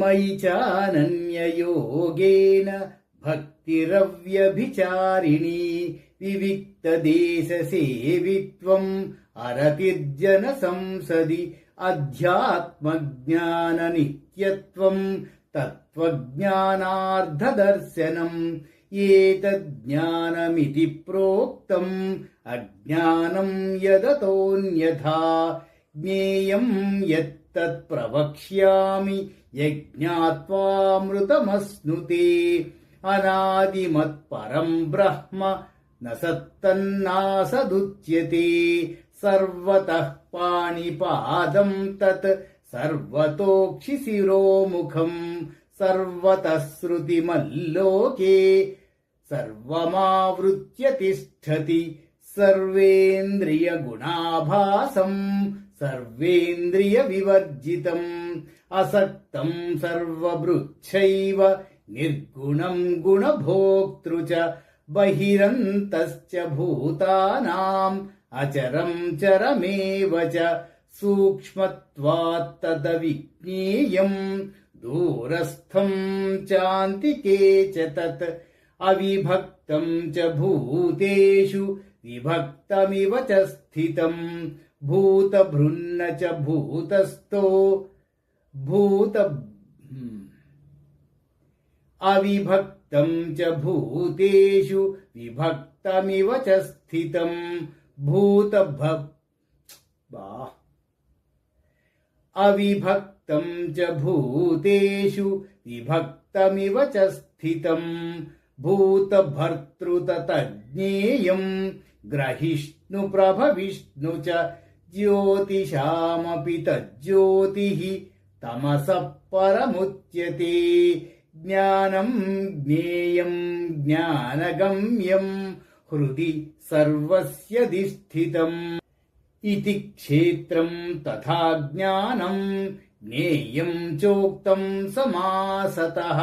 मयि चानन्ययोगेन भक्तिरव्यभिचारिणी विविक्तदेशसेवित्वम् अरतिर्जनसंसदि अध्यात्मज्ञाननित्यत्वम् तत्त्वज्ञानार्धदर्शनम् एतज्ज्ञानमिति प्रोक्तम् अज्ञानम् यदतोऽन्यथा ज्ञेयम् यत्तत् తత్ప్రవక్ష్యామి యజ్ఞాత్వామృతమస్నుతే అనాదిమత్పరం బ్రహ్మ నసత్తన్నాసదుచ్యతే సర్వతః పాణిపాదం తత్ సర్వతోక్షి శిరోముఖం సర్వతః శృతిమల్లోకే సర్వమావృత్య తిష్టతి సర్వేంద్రియగుణాభాసం సర్వేంద్రియ వివర్జితం అసక్తం సర్వృక్షైవ నిర్గుణం గుణభోక్తృ బహిరంతశ్చ భూతానాం అచరం చరమేవ సూక్ష్మత్వాత్తద విజ్ఞేయం దూరస్థం చాంతికే చ తత్ అవిభక్తం చ భూతేషు విభక్తమివ చ స్థితం भूतभृन्न च भूतस्थो भूत अविभक्तं च भूतेषु विभक्तमिव च स्थितं। भूतभ अविभक्तं च भूतेषु विभक्तमिव च स्थितं। भूतभर्तृततज्ञेयं ग्रहिष्णुप्रभविष्णु च ज्योतिषामपि तज्ज्योतिः तमसः परमुच्यते ज्ञानम् ज्ञेयम् ज्ञानगम्यम् हृदि सर्वस्यधिष्ठितम् इति क्षेत्रम् तथा ज्ञानम् ज्ञेयम् चोक्तम् समासतः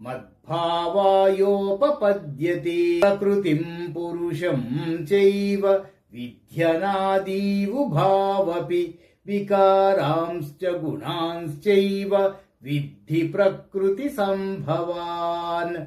మద్భావాయోపపద్యతే. ప్రకృతిం పురుషం చైవ విధ్యనాదీవు భావపి వికారాంశ్చ గుణాంశ్చైవ విద్ధి ప్రకృతి సంభవాన్.